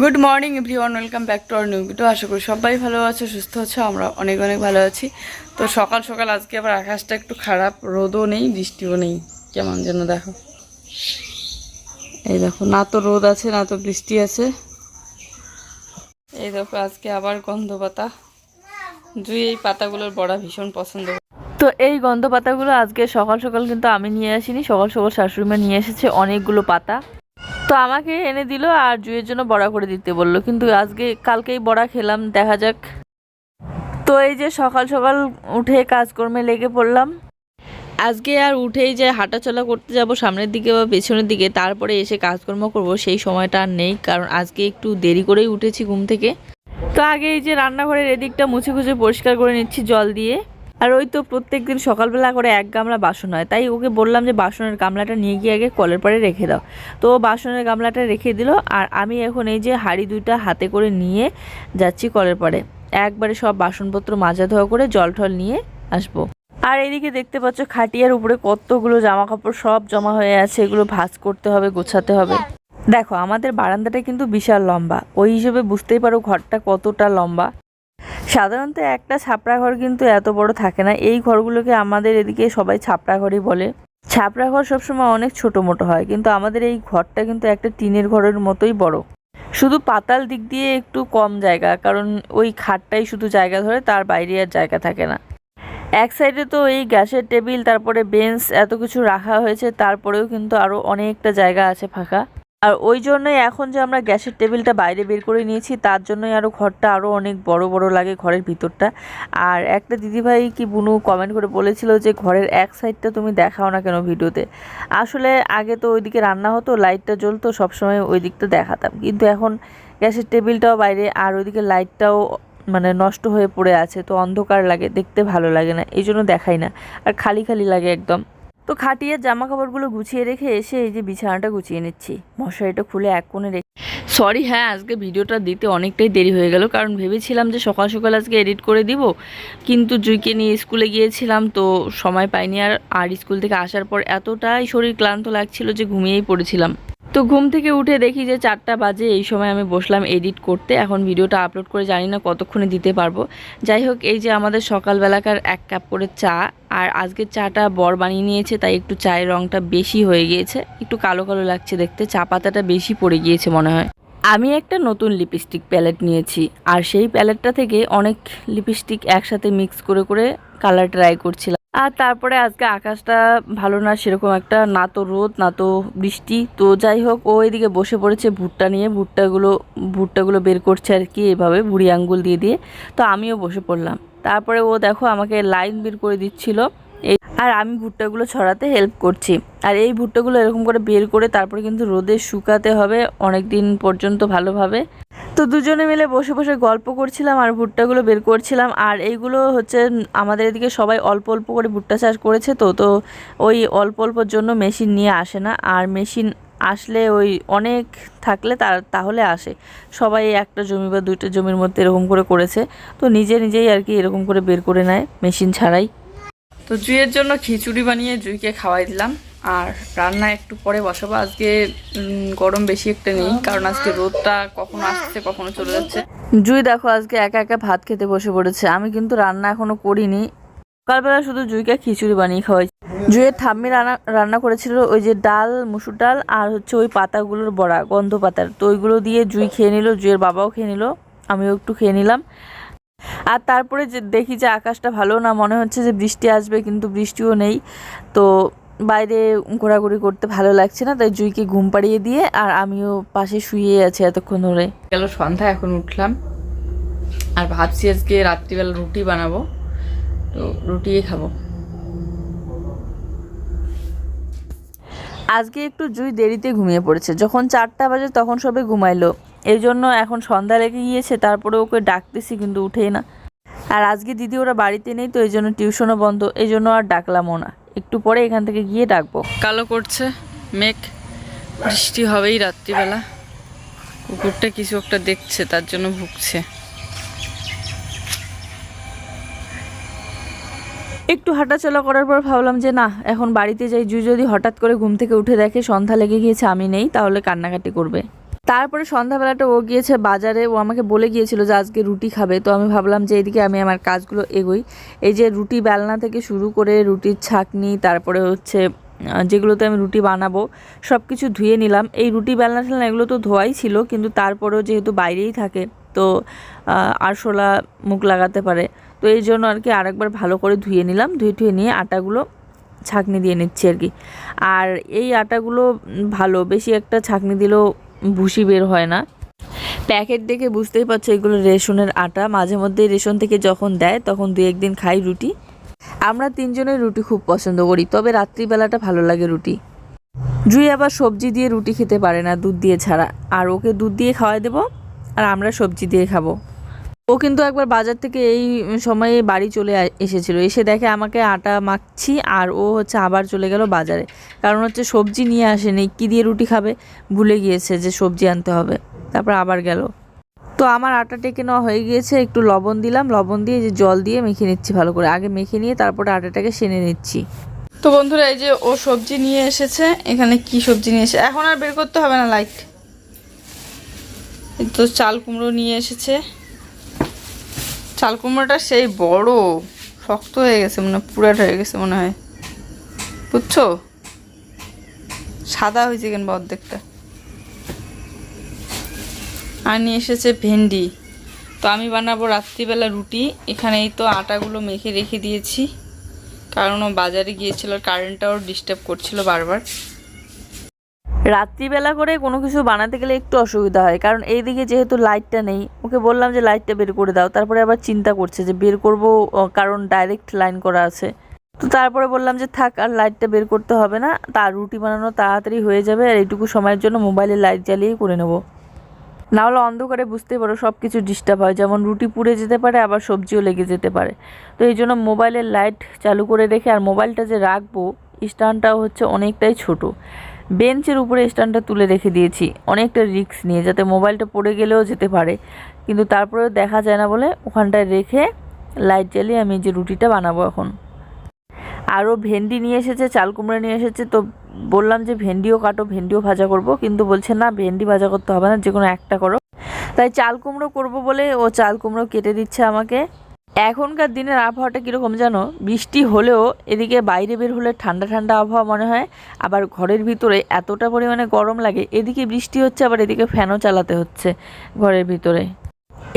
Good morning everyone welcome back to our new video আশা করি সবাই ভালো আছে, সুস্থ আছে, আমরা অনেক অনেক ভালো আছি। তো সকাল সকাল আজকে আবার আকাশটা একটু খারাপ, রোদও নেই, বৃষ্টিও নেই। কেমন যেন দেখো। এই দেখো, না তো রোদ আছে, না তো বৃষ্টি আছে। এই দেখো, আজকে আবার গন্ধ পাতা জুই, এই পাতাগুলোর বড়া ভীষণ পছন্দ। তো এই গন্ধ পাতাগুলো আজকে সকাল সকাল কিন্তু আমি নিয়ে আসিনি। সকাল সকাল শাশুড়িমা নিয়ে এসেছে অনেকগুলো পাতা। তো আমাকে এনে দিল আর জুয়ের জন্য বড়া করে দিতে বলল। কিন্তু আজকে কালকেই বড়া খেলাম, দেখা যাক। তো এই যে সকাল সকাল উঠে কাজকর্মে লেগে পড়লাম। আজকে আর উঠেই যে হাঁটাচলা করতে যাব সামনের দিকে বা পেছনের দিকে, তারপরে এসে কাজকর্ম করব, সেই সময়টা আর নেই, কারণ আজকে একটু দেরি করেই উঠেছি ঘুম থেকে। তো আগে এই যে রান্নাঘরের এদিকটা মুছে খুঁজে পরিষ্কার করে নিচ্ছি জল দিয়ে। আর ওই তো প্রত্যেক দিন সকালবেলা করে এক গামলা বাসন হয়। তাই ওকে বললাম যে, বাসনের গামলাটা নিয়ে গিয়ে আগে কলের পাড়ে রেখে দাও। তো বাসনের গামলাটা রেখে দিল আর আমি এখন এই যে হাঁড়ি দুইটা হাতে করে নিয়ে যাচ্ছি কলের পাড়ে। একবারে সব বাসনপত্র মাজা ধোয়া করে জল টল নিয়ে আসব। আর এদিকে দেখতে পাচ্ছ খাটিয়ার উপরে কতগুলো জামা কাপড় সব জমা হয়ে আছে, এগুলো ভাঁজ করতে হবে, গোছাতে হবে। দেখো, আমাদের বারান্দাটা কিন্তু বিশাল লম্বা। ওই হিসেবে বুঝতেই পারো ঘরটা কতটা লম্বা। সাধারণত একটা ছাপড়া ঘর কিন্তু এত বড় থাকে না। এই ঘরগুলোকে আমাদের এদিকে সবাই ছাপড়া ঘরই বলে। ছাপড়া ঘর সবসময় অনেক ছোট মোটো হয়, কিন্তু আমাদের এই ঘরটা কিন্তু একটা টিনের ঘরের মতোই বড়। শুধু পাতাল দিক দিয়ে একটু কম জায়গা, কারণ ওই খাটটাই শুধু জায়গা ধরে, তার বাইরে আর জায়গা থাকে না। এক সাইডে তো এই গ্যাসের টেবিল, তারপরে বেঞ্চ, এত কিছু রাখা হয়েছে, তারপরেও কিন্তু আরও অনেকটা জায়গা আছে ফাঁকা। আর ওই জন্যই এখন যে আমরা গ্যাসের টেবিলটা বাইরে বের করে নিয়েছি, তার জন্যই আরও ঘরটা আরও অনেক বড় বড় লাগে ঘরের ভিতরটা। আর একটা দিদিভাই কি বুনু কমেন্ট করে বলেছিল যে, ঘরের এক সাইডটা তুমি দেখাও না কেন ভিডিওতে? আসলে আগে তো ওইদিকে রান্না হতো লাইটটা জ্বলতো, সবসময় ওই দিকটা দেখাতাম। কিন্তু এখন গ্যাসের টেবিলটাও বাইরে, আর ওইদিকে লাইটটাও মানে নষ্ট হয়ে পড়ে আছে, তো অন্ধকার লাগে, দেখতে ভালো লাগে না, এই জন্য দেখাই না। আর খালি খালি লাগে একদম। তো খাটিয়ে জামা কাপড়গুলো গুছিয়ে রেখে এসে এই যে বিছানাটা গুছিয়ে নিচ্ছি। মশারিটা খুলে এক কোণে রেখে সরি হ্যাঁ আজকে ভিডিওটা দিতে অনেকটাই দেরি হয়ে গেল, কারণ ভেবেছিলাম যে সকাল সকাল আজকে এডিট করে দিব, কিন্তু জুইকে নিয়ে স্কুলে গিয়েছিলাম তো সময় পাইনি, আর আর স্কুল থেকে আসার পর এতটাই শরীর ক্লান্ত লাগছিল যে ঘুমিয়েই পড়েছিলাম। তো ঘুম থেকে উঠে দেখি যে চারটা বাজে, এই সময় আমি বসলাম এডিট করতে। এখন ভিডিওটা আপলোড করে জানি না কতক্ষণে দিতে পারব। যাই হোক, এই যে আমাদের সকালবেলাকার এক কাপ করে চা, আর আজকের চাটা বর বানিয়ে নিয়েছে, তাই একটু চায়ের রঙটা বেশি হয়ে গিয়েছে। একটু কালো কালো লাগছে দেখতে, চা পাতাটা বেশি পড়ে গিয়েছে মনে হয়। আমি একটা নতুন লিপস্টিক প্যালেট নিয়েছি, আর সেই প্যালেটটা থেকে অনেক লিপস্টিক একসাথে মিক্স করে করে কালার ট্রাই করছিলাম। আর তারপরে আজকে আকাশটা ভালো না, সেরকম একটা না তো রোদ, না তো বৃষ্টি। তো যাই হোক, ও এদিকে বসে পড়েছে ভুট্টা নিয়ে। ভুট্টাগুলো ভুট্টাগুলো বের করছে আর কি এভাবে বুড়ি আঙ্গুল দিয়ে দিয়ে। তো আমিও বসে পড়লাম। তারপরে ও দেখো আমাকে লাইন বের করে দিচ্ছিল। এই, আর আমি ভুট্টাগুলো ছড়াতে হেল্প করছি। আর এই ভুট্টাগুলো এরকম করে বের করে তারপরে কিন্তু রোদে শুকাতে হবে অনেক দিন পর্যন্ত ভালোভাবে। তো দুজনে মিলে বসে বসে গল্প করছিলাম আর ভুট্টাগুলো বের করছিলাম। আর এইগুলো হচ্ছে আমাদের এদিকে সবাই অল্প অল্প করে ভুট্টা চাষ করেছে তো তো ওই অল্প অল্পর জন্য মেশিন নিয়ে আসে না। আর মেশিন আসলে ওই অনেক থাকলে তার, তাহলে আসে। সবাই একটা জমি বা দুইটা জমির মধ্যে এরকম করে করেছে। তো নিজে নিজেই আর কি এরকম করে বের করে নেয় মেশিন ছাড়াই। তো জুইয়ের জন্য খিচুড়ি বানিয়ে জুইকে খাওয়াই দিলাম। আর রান্না একটু পরে বসাবো। আজকে গরম বেশি একটা নেই, কারণ আজকে রোদটা কখনো আসছে, কখনো চলে যাচ্ছে। জুই দেখো, আজকে একা একা ভাত খেতে বসে পড়েছে। আমি কিন্তু রান্না এখনও করিনি। সকালবেলা শুধু জুইকে খিচুড়ি বানিয়ে খাওয়াই। জুইয়ের ঠাম্মি রান্না রান্না করেছিল ওই যে ডাল, মুসুর ডাল আর হচ্ছে ওই পাতাগুলোর বড়া, গন্ধ পাতার। তো ওইগুলো দিয়ে জুই খেয়ে নিল, জুইয়ের বাবাও খেয়ে নিল, আমিও একটু খেয়ে নিলাম। আর তারপরে যে দেখি যে আকাশটা ভালো না, মনে হচ্ছে যে বৃষ্টি আসবে, কিন্তু বৃষ্টিও নেই। তো বাইরে ঘোরাঘুরি করতে ভালো লাগছে না তাই জুইকে ঘুম পাড়িয়ে দিয়ে আর আমিও পাশে শুয়ে আছি এতক্ষণ ধরে। গেল সন্ধ্যা এখন উঠলাম। আর ভাবছি আজকে রাত্রিবেলা রুটি বানাবো। তো রুটিই খাব। আজকে একটু জুই দেরিতে ঘুমিয়ে পড়েছে। যখন চারটা বাজে তখন সবে ঘুমাইলো। এই জন্য এখন সন্ধ্যা লেগে গিয়েছে তারপরে ওকে ডাকতেছি কিন্তু উঠেই না। আর আজকে দিদি ওরা বাড়িতে নেই তো এই জন্য টিউশনও বন্ধ এই জন্য আর ডাকলামও না। একটু পরে এখান থেকে গিয়ে ডাকবো। কালো করছে মেঘ বৃষ্টি হবেই রাত্রিবেলা। কুকুরটা কিছু একটা দেখছে তার জন্য ভুগছে। একটু হাঁটাচলা করার পর ভাবলাম যে না এখন বাড়িতে যাই। জু যদি হঠাৎ করে ঘুম থেকে উঠে দেখে সন্ধ্যা লেগে গিয়েছে আমি নেই তাহলে কান্নাকাটি করবে। তারপরে সন্ধ্যাবেলাটা ও গিয়েছে বাজারে, ও আমাকে বলে গিয়েছিল যে আজকে রুটি খাবে। তো আমি ভাবলাম যে এদিকে আমি আমার কাজগুলো এগোই। এই যে রুটি বেলনা থেকে শুরু করে রুটির ছাকনি, তারপরে হচ্ছে যেগুলোতে আমি রুটি বানাবো সব কিছু ধুয়ে নিলাম। এই রুটি বেলনা টেলনা এগুলো তো ধোয়াই ছিল, কিন্তু তারপরেও যেহেতু বাইরেই থাকে, তো আরশোলা মুখ লাগাতে পারে। তো এই জন্য আর কি আরেকবার ভালো করে ধুয়ে নিলাম, ধুয়ে ধুয়ে নিয়ে আটাগুলো ছাকনি দিয়ে নিচ্ছি আর কি। আর এই আটাগুলো ভালো, বেশি একটা ছাকনি দিলেও ভুসি বের হয় না। প্যাকেট দেখে বুঝতেই পারছ এগুলো রেশনের আটা। মাঝে মধ্যে রেশন থেকে যখন দেয়, তখন দু একদিন খাই রুটি। আমরা তিনজনের রুটি খুব পছন্দ করি, তবে রাত্রিবেলাটা ভালো লাগে রুটি। জুই আবার সবজি দিয়ে রুটি খেতে পারে না, দুধ দিয়ে ছাড়া। আর ওকে দুধ দিয়ে খাওয়াই দেবো, আর আমরা সবজি দিয়ে খাব। ও কিন্তু একবার বাজার থেকে এই সময়ে বাড়ি চলে এসেছিল। এসে দেখে আমাকে আটা মাখছি আর ও হচ্ছে আবার চলে গেল বাজারে। কারণ হচ্ছে সবজি নিয়ে আসেনি, কী দিয়ে রুটি খাবে? ভুলে গিয়েছে যে সবজি আনতে হবে। তারপর আবার গেল। তো আমার আটা টেকে নেওয়া হয়ে গিয়েছে, একটু লবণ দিলাম। লবণ দিয়ে যে জল দিয়ে মেখে নিচ্ছি ভালো করে। আগে মেখে নিয়ে তারপরে আটাটাকে সেনে নিচ্ছি। তো বন্ধুরা, এই যে ও সবজি নিয়ে এসেছে, এখানে কি সবজি নিয়ে এসে এখন আর বের করতে হবে না লাইট তো চাল কুমড়ো নিয়ে এসেছে। চাল কুমড়োটা সেই বড়, শক্ত হয়ে গেছে, মনে হয় পুরাট হয়ে গেছে মনে হয়। বুঝছ? সাদা হয়েছে কেন বা অর্ধেকটা? আর নিয়ে এসেছে ভেন্ডি। তো আমি বানাবো রাত্রিবেলা রুটি। এখানে এই তো আটাগুলো মেখে রেখে দিয়েছি। কারণ ও বাজারে গিয়েছিল কারেন্টটাও ডিস্টার্ব করছিল বারবার। রাত্রিবেলা করে কোনো কিছু বানাতে গেলে একটু অসুবিধা হয়। কারণ এইদিকে যেহেতু লাইটটা নেই, ওকে বললাম যে লাইটটা বের করে দাও। তারপরে আবার চিন্তা করছে যে বের করব কারণ ডাইরেক্ট লাইন করা আছে। তো তারপরে বললাম যে থাক, আর লাইটটা বের করতে হবে না। তার রুটি বানানো তাড়াতাড়ি হয়ে যাবে, আর এইটুকু সময়ের জন্য মোবাইলে লাইট জ্বালিয়েই করে নেব। না হলে অন্ধকারে বুঝতেই পারো সব কিছু ডিস্টার্ব হয়। যেমন রুটি পুড়ে যেতে পারে, আবার সবজিও লেগে যেতে পারে। তো এই জন্য মোবাইলের লাইট চালু করে রেখে, আর মোবাইলটা যে রাখব স্ট্যান্ডটাও হচ্ছে অনেকটাই ছোট। বেঞ্চের উপরে স্ট্যান্ডটা তুলে রেখে দিয়েছি। অনেকটা রিস্ক নিয়ে, যাতে মোবাইলটা পড়ে গেলেও যেতে পারে। কিন্তু তারপরেও দেখা যায় না বলে ওখানটায় রেখে লাইট জ্বালিয়ে আমি যে রুটিটা বানাবো এখন। আরও ভেন্ডি নিয়ে এসেছে, চাল কুমড়ো নিয়ে এসেছে। তো বললাম যে ভেন্ডিও কাটো, ভেন্ডিও ভাজা করব। কিন্তু বলছে, না, ভেন্ডি ভাজা করতে হবে না যে কোনো একটা করো। তাই চাল কুমড়ো করব বলে ও চাল কুমড়ো কেটে দিচ্ছে আমাকে। এখনকার দিনের আবহাওয়াটা কীরকম জানো? বৃষ্টি হলেও এদিকে বাইরে বের হলে ঠান্ডা ঠান্ডা আবহাওয়া মনে হয়, আবার ঘরের ভিতরে এতটা পরিমাণে গরম লাগে, এদিকে বৃষ্টি হচ্ছে, আবার এদিকে ফ্যানও চালাতে হচ্ছে ঘরের ভিতরে।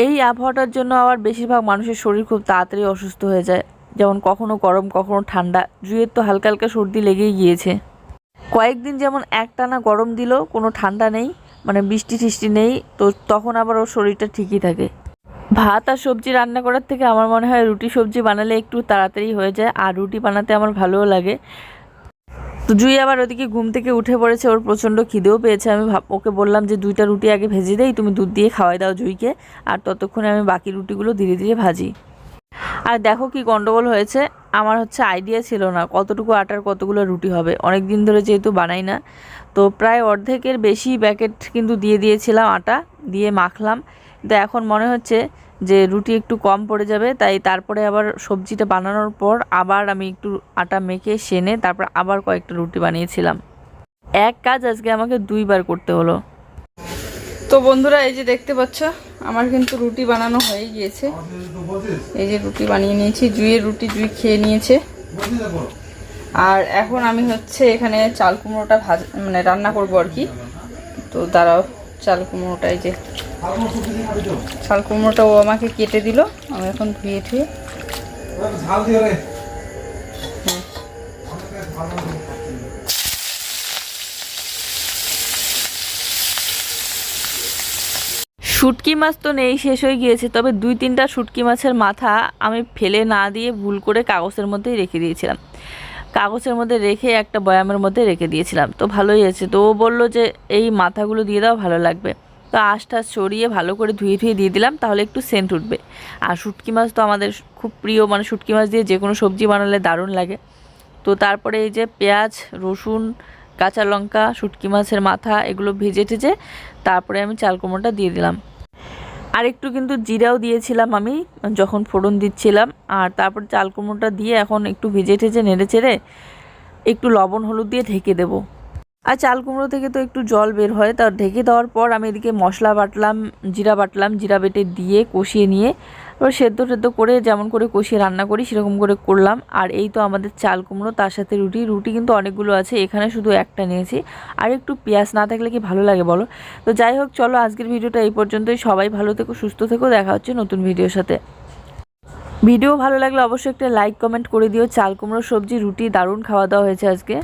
এই আবহাওয়াটার জন্য আবার বেশিরভাগ মানুষের শরীর খুব তাড়াতাড়ি অসুস্থ হয়ে যায়। যেমন কখনো গরম, কখনো ঠান্ডা জুয়ের তো হালকা হালকা সর্দি লেগেই গিয়েছে। কয়েকদিন যেমন একটানা গরম দিল, কোনো ঠান্ডা নেই মানে বৃষ্টি টিষ্টি নেই, তো তখন আবার ওর শরীরটা ঠিকই থাকে। ভাত আর সবজি রান্না করার থেকে আমার মনে হয় রুটি সবজি বানালে একটু তাড়াতাড়ি হয়ে যায়, আর রুটি বানাতে আমার ভালোও লাগে। তো জুই আবার ওদিকে ঘুম থেকে উঠে পড়েছে, ওর প্রচণ্ড খিদেও পেয়েছে। আমি ওকে বললাম যে, দুইটা রুটি আগে ভেজে দেই, তুমি দুধ দিয়ে খাওয়াই দাও জুইকে, আর ততক্ষণে আমি বাকি রুটিগুলো ধীরে ধীরে ভাজি। আর দেখো কি গন্ডগোল হয়েছে, আমার হচ্ছে আইডিয়া ছিল না কতটুকু আটার কতগুলো রুটি হবে। অনেক দিন ধরে যেহেতু বানাই না, তো প্রায় অর্ধেকের বেশি প্যাকেট কিন্তু দিয়ে দিয়েছিলাম আটা, দিয়ে মাখলাম। কিন্তু এখন মনে হচ্ছে যে রুটি একটু কম পড়ে যাবে, তাই তারপরে আবার সবজিটা বানানোর পর আবার আমি একটু আটা মেখে, সেনে তারপর আবার কয়েকটা রুটি বানিয়েছিলাম। এক কাজ আজকে আমাকে দুইবার করতে হলো। তো বন্ধুরা, এই যে দেখতে পাচ্ছ, আমার কিন্তু রুটি বানানো হয়ে গিয়েছে। এই যে রুটি বানিয়ে নিয়েছি, জুইয়ের রুটি জুই খেয়ে নিয়েছে। আর এখন আমি হচ্ছে এখানে চাল কুমড়োটা ভাজ মানে রান্না করব আর কি। তো দাঁড়াও, চাল কুমড়োটা এই যে চাল কুমড়োটা ও আমাকে কেটে দিল। আমি এখন ধুয়ে ধুয়ে শুটকি মাছ তো নেই, শেষ হয়ে গিয়েছে। তবে দুই তিনটা শুটকি মাছের মাথা আমি ফেলে না দিয়ে ভুল করে কাগজের মধ্যেই রেখে দিয়েছিলাম। কাগজের মধ্যে রেখে একটা বয়ামের মধ্যে রেখে দিয়েছিলাম। তো ভালোই আছে তো ও বলল যে, এই মাথাগুলো দিয়ে দাও, ভালো লাগবে। তো আঁশটা সরিয়ে ভালো করে ধুয়ে ধুয়ে দিয়ে দিলাম, তাহলে একটু সেন্ট উঠবে। আর শুটকি মাছ তো আমাদের খুব প্রিয় মানে শুটকি মাছ দিয়ে যে কোনো সবজি বানালে দারুণ লাগে। তো তারপরে এই যে পেঁয়াজ, রসুন, কাঁচা লঙ্কা, শুটকি মাছের মাথা, এগুলো ভেজে টেজে তারপরে আমি চাল কুমড়োটা দিয়ে দিলাম। আর একটু কিন্তু জিরাও দিয়েছিলাম আমি, যখন ফোড়ন দিচ্ছিলাম। আর তারপর চাল কুমড়োটা দিয়ে এখন একটু ভেজে টেজে নেড়ে চেড়ে একটু লবণ, হলুদ দিয়ে ঢেকে দেব। আর চাল কুমড়ো থেকে তো একটু জল বের হয়, তা ঢেকে দেওয়ার পর আমি এদিকে মশলা বাটলাম, জিরা বাটলাম, জিরা বেটে দিয়ে কষিয়ে নিয়ে এবার সেদ্ধ টেদ্ধ করে যেমন করে কষিয়ে রান্না করি সেরকম করে করলাম। আর এই তো আমাদের চাল কুমড়ো, তার সাথে রুটি রুটি কিন্তু অনেকগুলো আছে, এখানে শুধু একটা নিয়েছি। আর একটু পেঁয়াজ না থাকলে কি ভালো লাগে বলো? তো যাই হোক, চলো আজকের ভিডিওটা এই পর্যন্তই। সবাই ভালো থেকো, সুস্থ থেকো, দেখা হচ্ছে নতুন ভিডিওর সাথে। ভিডিও ভালো লাগলে অবশ্যই একটা লাইক, কমেন্ট করে দিও। চাল কুমড়ো, সবজি, রুটি দারুণ খাওয়া দাওয়া হয়েছে আজকে।